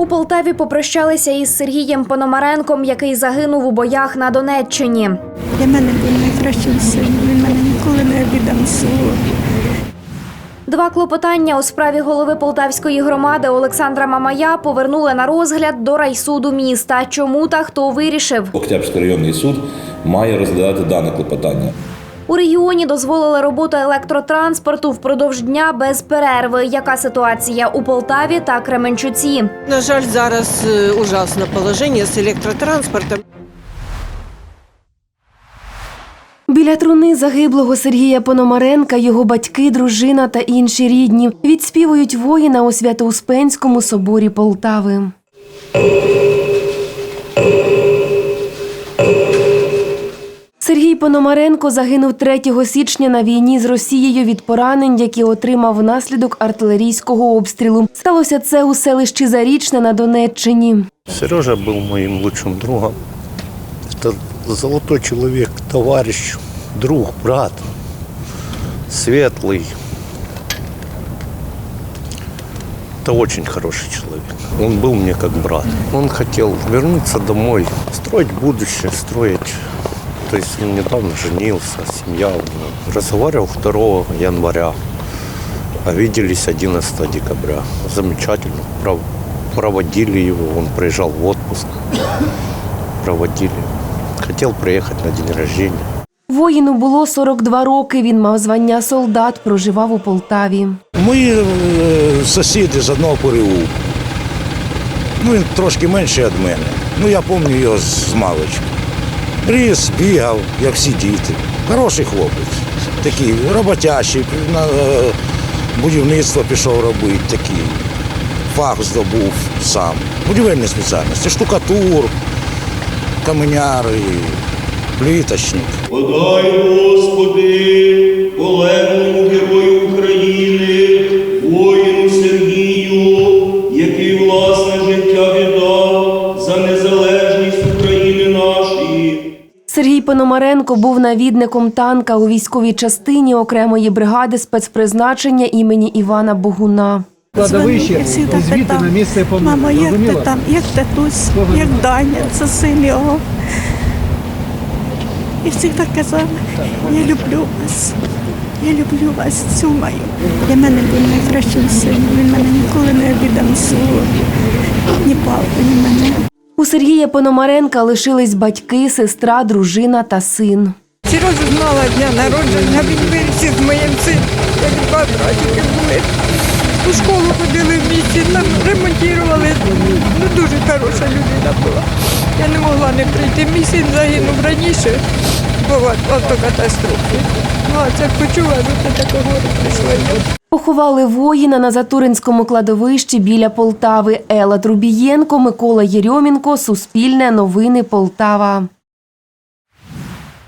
У Полтаві попрощалися із Сергієм Пономаренком, який загинув у боях на Донеччині. Для мене він найкращий син. Він мене ніколи не обідав слово. Два клопотання у справі голови Полтавської громади Олександра Мамая повернули на розгляд до райсуду міста. Чому та хто вирішив? Октябрський районний суд має розглядати дане клопотання. У регіоні дозволили роботу електротранспорту впродовж дня без перерви. Яка ситуація у Полтаві та Кременчуці? На жаль, зараз е, ужасне положення з електротранспортом. Біля труни загиблого Сергія Пономаренка його батьки, дружина та інші рідні відспівують воїна у Свято-Успенському соборі Полтави. Сергій Пономаренко загинув 3 січня на війні з Росією від поранень, які отримав внаслідок артилерійського обстрілу. Сталося це у селищі Зарічне на Донеччині. Сережа был моим лучшим другом. Это золотой человек, товарищ, друг, брат, светлый. Это очень хороший человек. Он был мне как брат. Он хотел вернуться домой, строить будущее, строить. То есть он недавно женился, семья у него. Разговаривал 2 января, а виделись 11 декабря. Замечательно. Пров- Проводили его, он приезжал в отпуск. Проводили. Хотел приехать на день рождения. Воїну було 42 роки. Він мав звання солдат, проживав у Полтаві. Мої е, сусіди з одного переулку. Ну, він трошки менший від мене. Ну, я пам'ятаю його з маличку. Ріс, бігав, як всі діти. Хороший хлопець. Такий роботящий, на е, будівництво пішов робити, такий. Фах здобув сам. Будівельні спеціальності, штукатур, каменяр, і пліточник. Подай, Господи, полеглому герою України, Пономаренко був навідником танка у військовій частині окремої бригади спецпризначення імені Івана Богуна. Дзвонив і завжди питав, мамо, як ти там, як татусь, як Даня, це син його. І завжди казав, я люблю вас, я люблю вас, цюмаю. Для мене він найкращий син. Він мене ніколи не обідав слово. Ні палку, ні мене. У Сергія Пономаренка лишились батьки, сестра, дружина та син. Сережа знала дня народження, він виріс з моїм сином, як два братики були. У школу ходили в місті, нам ремонтували. Ну, дуже хороша людина була. Я не могла не прийти. Мій син загинув раніше по автокатастрофі. Ну, а це почула, що це такого прийшла. Поховали воїна на Затуринському кладовищі біля Полтави. Ела Трубієнко, Микола Єрьомінко, Суспільне новини Полтава.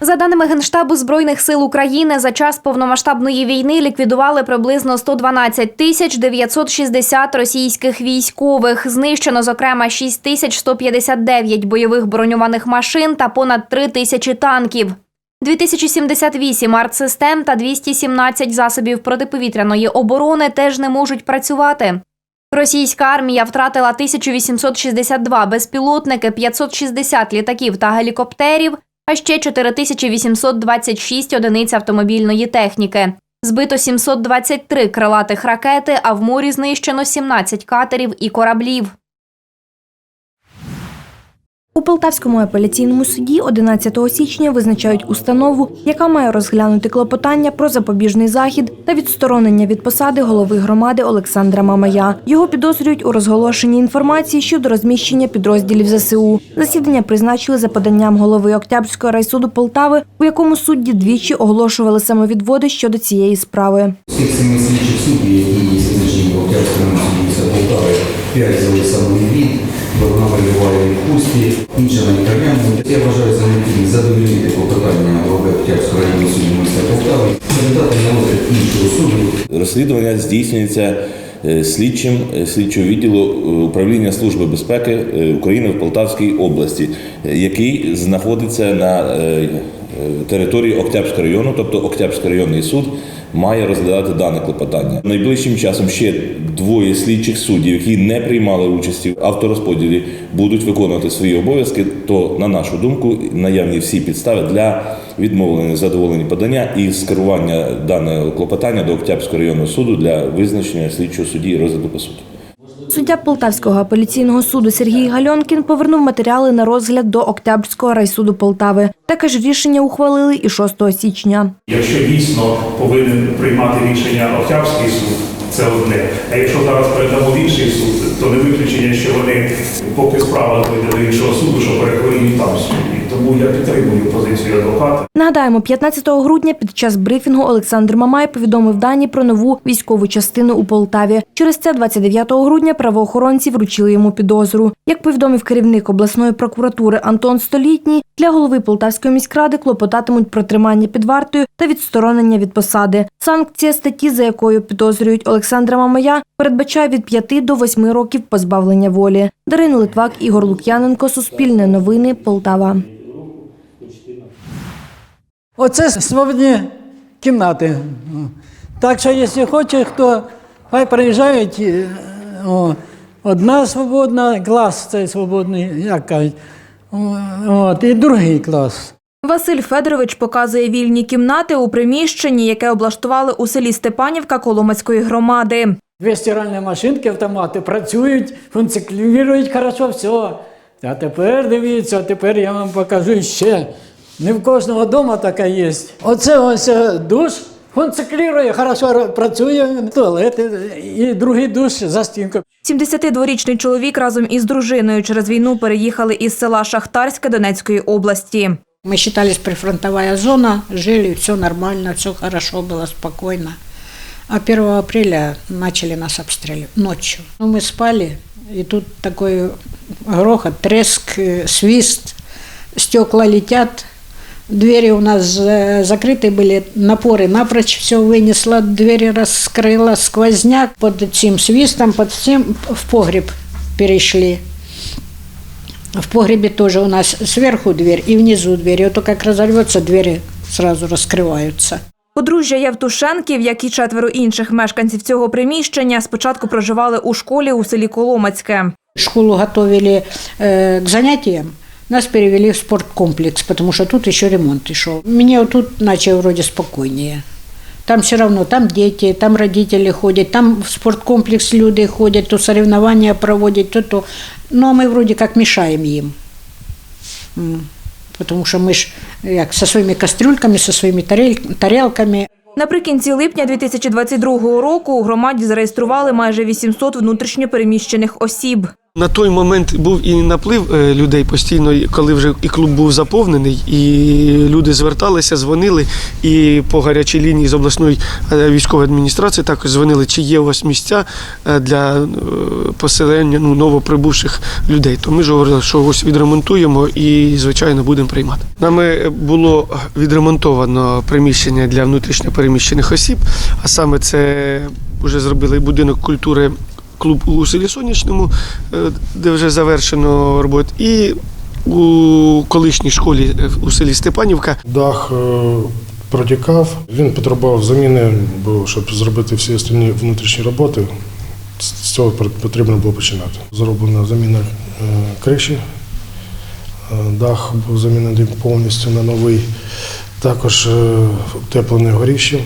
За даними Генштабу Збройних сил України, за час повномасштабної війни ліквідували приблизно 112 тисяч 960 російських військових. Знищено, зокрема, 6 тисяч 159 бойових броньованих машин та понад 3 тисячі танків. 2078 артсистем та 217 засобів протиповітряної оборони теж не можуть працювати. Російська армія втратила 1862 безпілотники, 560 літаків та гелікоптерів, а ще 4826 одиниць автомобільної техніки. Збито 723 крилатих ракети, а в морі знищено 17 катерів і кораблів. У Полтавському апеляційному суді 11 січня визначають установу, яка має розглянути клопотання про запобіжний захід та відсторонення від посади голови громади Олександра Мамая. Його підозрюють у розголошенні інформації щодо розміщення підрозділів ЗСУ. Засідання призначили за поданням голови Октябрського райсуду Полтави, у якому судді двічі оголошували самовідводи щодо цієї справи. Всіх слідчих суддів, які є визначені в Октябрському суді Полтави, п'ять самовідвід, одна перебуває в відпустці, інша на лікарняному. Я вважаю за необхідне задовольнити клопотання голови Октябрського районного суду міста Полтави, передати на розгляд іншого суду Розслідування здійснюється е, слідчим е, слідчого відділу е, управління Служби безпеки України в Полтавській області, який знаходиться на території Октябрського району, тобто Октябрський районний суд має розглядати дане клопотання. Найближчим часом ще двоє слідчих суддів, які не приймали участі в авторозподілі, будуть виконувати свої обов'язки. То, на нашу думку, наявні всі підстави для відмовлення задоволення подання і скерування даного клопотання до Октябрського районного суду для визначення слідчого судді і розгляду по суду. Суддя Полтавського апеляційного суду Сергій Гальонкін повернув матеріали на розгляд до Октябрського райсуду Полтави. Таке ж рішення ухвалили і 6 січня. Якщо дійсно повинен приймати рішення Октябрський суд, це одне. А якщо зараз передамо в інший суд, то не виключення, що вони, поки справа дойде до іншого суду, що перехворіють там судді. Тому я підтримую позицію адвоката. Нагадаємо, 15 грудня під час брифінгу Олександр Мамай повідомив дані про нову військову частину у Полтаві. Через це 29 грудня правоохоронці вручили йому підозру. Як повідомив керівник обласної прокуратури Антон Столітній, для голови Полтавської міськради клопотатимуть про тримання під вартою та відсторонення від посади. Санкція статті, за якою підозрюють Олександра Мамая, передбачає від 5 до 8 років позбавлення волі. Дарина Литвак, Ігор Лук'яненко, Суспільне новини, Полтава. Оце свободні кімнати. Так що, якщо хоче, хто хай приїжджають. е, О, одна свободна, клас цей свободний, як кажуть. О, От, і другий клас. Василь Федорович показує вільні кімнати у приміщенні, яке облаштували у селі Степанівка Коломацької громади. Дві стиральні машинки, автомати працюють, функціонують хорошо, все. А тепер дивіться, а тепер я вам покажу ще. Не в кожного вдома така є. Оце ось е, душ. Функціонує, хорошо працює, туалет і другий душ за стінкою. 72-річний чоловік разом із дружиною через війну переїхали із села Шахтарське Донецької області. Мы считались прифронтовая зона, жили, все нормально, все хорошо было, спокойно. А 1 апреля начали нас обстреливать ночью. Ну, мы спали, и тут такой грохот, треск, э, свист, стекла летят. Двери у нас э, закрыты были, напоры напрочь все вынесло, двери раскрыла, сквозняк под этим свистом, под всем в погреб перешли. В погребе тоже у нас сверху дверь и внизу дверь. И вот как разорвется, двери сразу раскрываются. Подружжя Євтушенків, як і четверо інших мешканців цього приміщення, спочатку проживали у школі у селі Коломацьке. Школу готовили э, к занятиям. Нас перевели в спорткомплекс, потому что тут еще ремонт. Мне вот тут начало вроде спокойнее. Там все равно, там дети, там родители ходят, там в спорткомплекс люди ходят, то соревнования проводят, то то. Ну, а мы вроде как мешаем им. М. Потому ми ж як, зі своїми кастрюльками, со своїми тарелками. Наприкінці липня 2022 року у громаді зареєстрували майже 800 внутрішньопереміщених осіб. На той момент був і наплив е, людей постійно, коли вже і клуб був заповнений, і люди зверталися, дзвонили. І по гарячій лінії з обласної е, військової адміністрації також дзвонили, чи є у вас місця е, для поселення ну, новоприбувших людей. То ми ж говорили, що ось відремонтуємо і, звичайно, будемо приймати. Нами було відремонтовано приміщення для внутрішньопереміщених осіб, а саме це вже зробили будинок культури клуб у селі Сонячному, е, де вже завершено роботу, і у колишній школі е, у селі Степанівка. Дах е, протікав, він потребував заміни, бо щоб зробити всі остальні внутрішні роботи, з цього потрібно було починати. Зроблена заміна криші, дах був замінений повністю на новий, також е, утеплене горіще,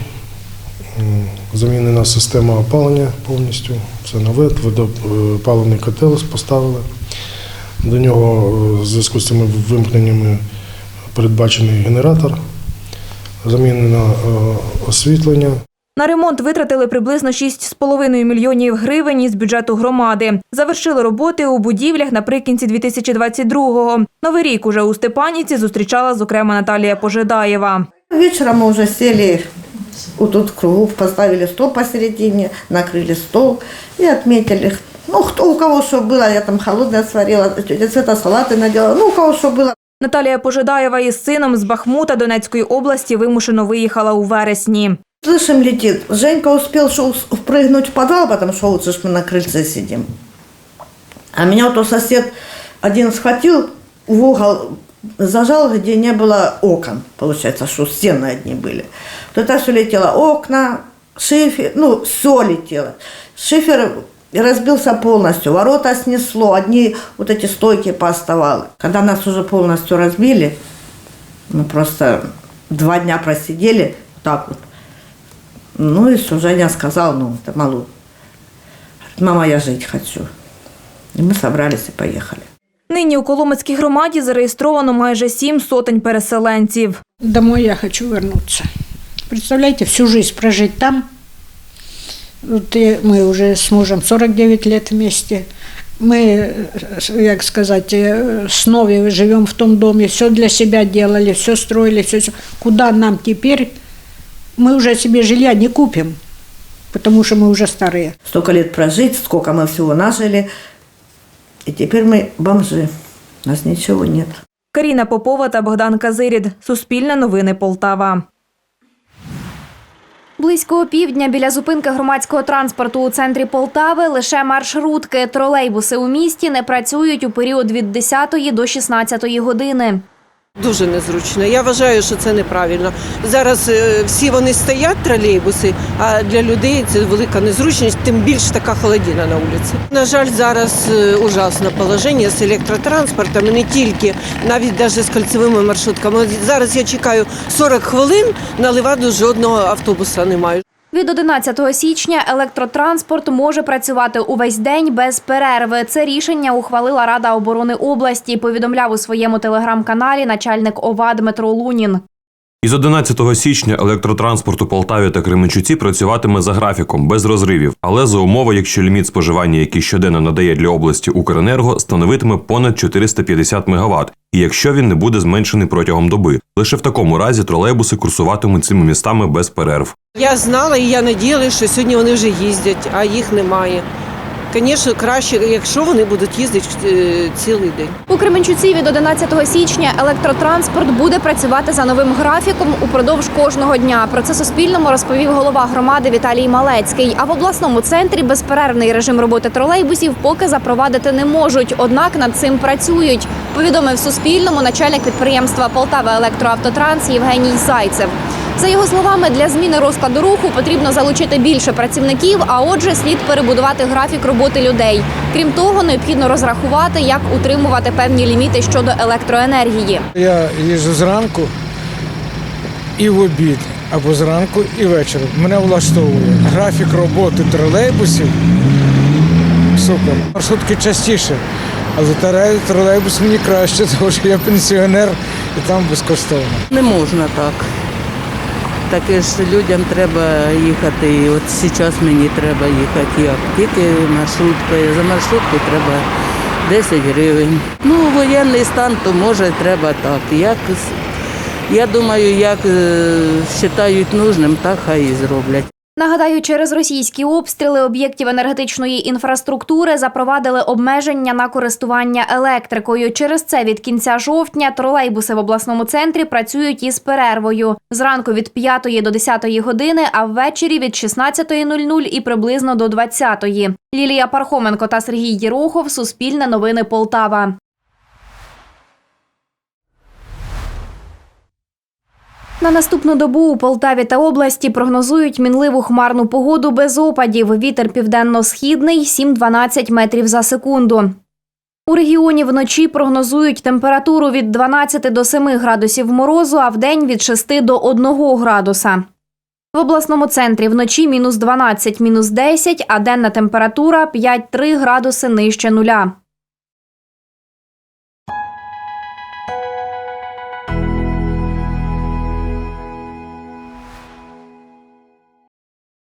замінена система опалення повністю. Це нове, водопаливний котел поставили. До нього е, в зв'язку з цими вимкненнями передбачений генератор, замінено е, освітлення. На ремонт витратили приблизно 6,5 мільйонів гривень із бюджету громади. Завершили роботи у будівлях наприкінці 2022-го. Новий рік уже у Степанівці зустрічала зокрема Наталія Пожидаєва. Вечером мы уже сели вот тут в кругу, поставили стол посередине, накрыли стол и отметили. Ну, кто у кого что было, я там холодное сварила, тетя Света салаты наделала, ну, у кого что было. Наталія Пожидаєва із сином з Бахмута Донецької області вимушено виїхала у вересні. Слышим, летит. Женька успел шо впрыгнуть в подвал, потому что лучше ж мы на крыльце сидим. А меня вот сосед один схватил в угол, зажал, где не было окон, получается, что стены одни были. Это все летело, окна, шифер, ну, все летело. Шифер разбился полностью, ворота снесло, одни вот эти стойки пооставало. Когда нас уже полностью разбили, мы просто два дня просидели так вот. Ну и что, Женя сказал, ну, это. Говорит, мама, я жить хочу. И мы собрались и поехали. Нині у Коломицькій громаді зареєстровано майже сім сотень переселенців. Домой я хочу вернуться. Представляете, всю жизнь прожить там. Вот и мы уже с мужем 49 лет вместе. Мы, э, как сказать, э, с Нови живем в том доме, все для себя делали, все строили, все, все. Куда нам теперь? Мы уже себе жилья не купим, потому что мы уже старые. Столько лет прожить, сколько мы всего нажили. И теперь мы бомжи. У нас ничего нет. Каріна Попова та Богдан Казирід. Суспільне новини Полтава. Близько півдня біля зупинки громадського транспорту у центрі Полтави лише маршрутки. Тролейбуси у місті не працюють у період від 10 до 16 години. Дуже незручно. Я вважаю, що це неправильно. Зараз е, всі вони стоять, тролейбуси, а для людей це велика незручність, тим більше така холодина на вулиці. На жаль, зараз е, ужасне положення з електротранспортом, не тільки, навіть навіть з кольцевими маршрутками. Зараз я чекаю 40 хвилин, на Леваду жодного автобуса немає. Від 11 січня електротранспорт може працювати увесь день без перерви. Це рішення ухвалила Рада оборони області. Повідомляв у своєму телеграм-каналі начальник ОВА Дмитро Лунін. Із 11 січня електротранспорт у Полтаві та Кременчуці працюватиме за графіком без розривів, але за умови, якщо ліміт споживання, який щоденно надає для області Укренерго, становитиме понад 450 МВт, і якщо він не буде зменшений протягом доби. Лише в такому разі тролейбуси курсуватимуть цими містами без перерв. Я знала і я надіялася, що сьогодні вони вже їздять, а їх немає. Звісно, краще, якщо вони будуть їздити е, цілий день. У Кременчуці від 11 січня електротранспорт буде працювати за новим графіком упродовж кожного дня. Про це Суспільному розповів голова громади Віталій Малецький. А в обласному центрі безперервний режим роботи тролейбусів поки запровадити не можуть. Однак над цим працюють. Повідомив Суспільному начальник підприємства Полтава Електроавтотранс Євгеній Зайцев. За його словами, для зміни розкладу руху потрібно залучити більше працівників, а отже, слід перебудувати графік роботи людей. Крім того, необхідно розрахувати, як утримувати певні ліміти щодо електроенергії. Я їжджу зранку і в обід, або зранку і ввечері. Мене влаштовує графік роботи тролейбусів. Супер. Маршрутки частіше, але тролей- тролейбус мені краще, тому що я пенсіонер і там безкоштовно. Не можна так. Таке ж людям треба їхати. І от зараз мені треба їхати як. Тільки маршруткою. За маршрутку треба 10 гривень. Ну, воєнний стан, то може треба так. Як, я думаю, як е, вважають нужним, так хай і зроблять. Нагадаю, через російські обстріли об'єктів енергетичної інфраструктури запровадили обмеження на користування електрикою. Через це від кінця жовтня тролейбуси в обласному центрі працюють із перервою зранку від 5 до 10 години, а ввечері від 16.00 і приблизно до 20. Лілія Пархоменко та Сергій Єрохов. Суспільне новини Полтава. На наступну добу у Полтаві та області прогнозують мінливу хмарну погоду без опадів. Вітер південно-східний 7-12 метрів за секунду. У регіоні вночі прогнозують температуру від 12 до 7 градусів морозу, а вдень від 6 до 1 градуса. В обласному центрі вночі мінус 12, мінус 10, а денна температура 5-3 градуси нижче нуля.